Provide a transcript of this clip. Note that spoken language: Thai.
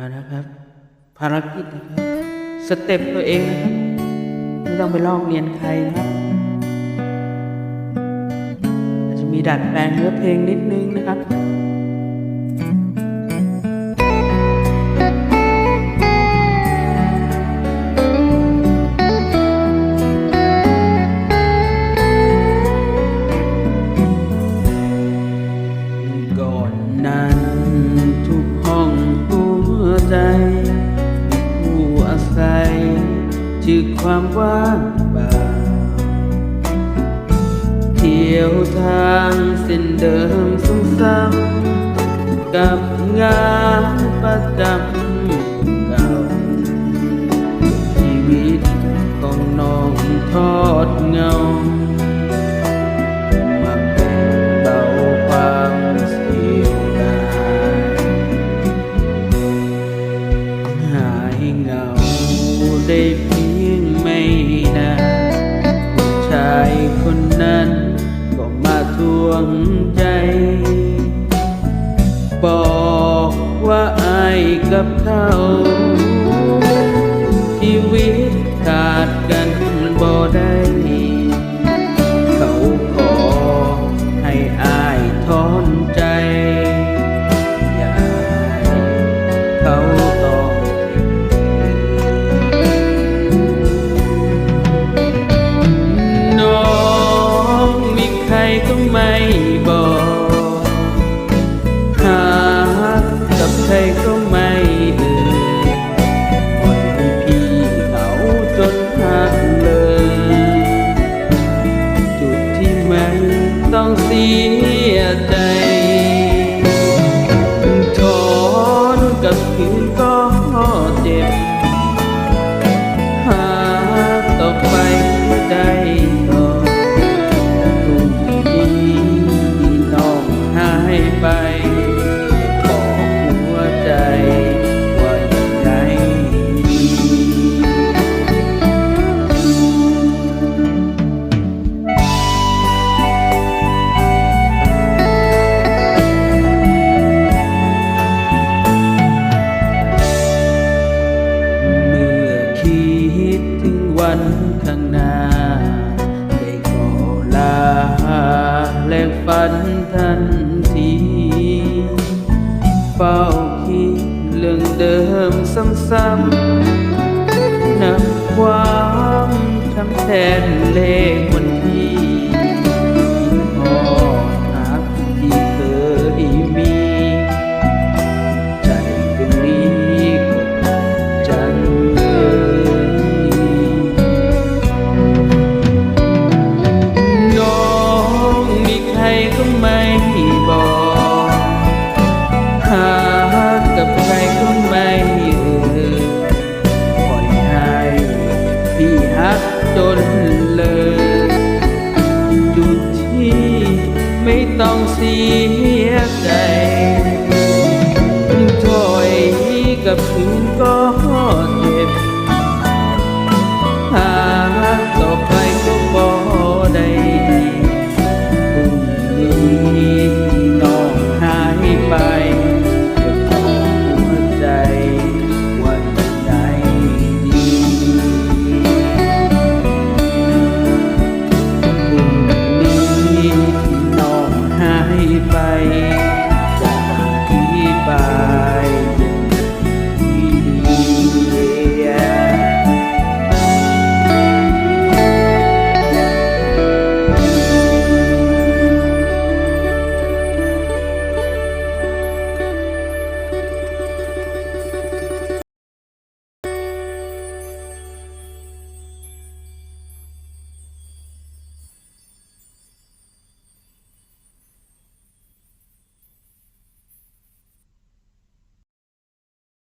เอานะครับ ภารกิจนะครับสเต็ปตัวเองนะครับ ไม่ต้องไปลอกเรียนใครนะครับอาจจะมีดัดแปลงเนื้อเพลงนิดนึงนะครับือความว่างเปล่า เที่ยวทางเส้นเดิมซ้ำๆกับงานประจำ ไม่นานผู้ชายคนนั้นก็มาทวงใจ บอกว่าอายกับเขาชีวิตขาดกันบ่ได้เขาขอให้อายทอนใจ อย่าให้เขา ทั้งแทนเลขวัน ต้องเสียใจ ถอยกับคืนก็เจ็บหาต่อไปก็บ่ได้พ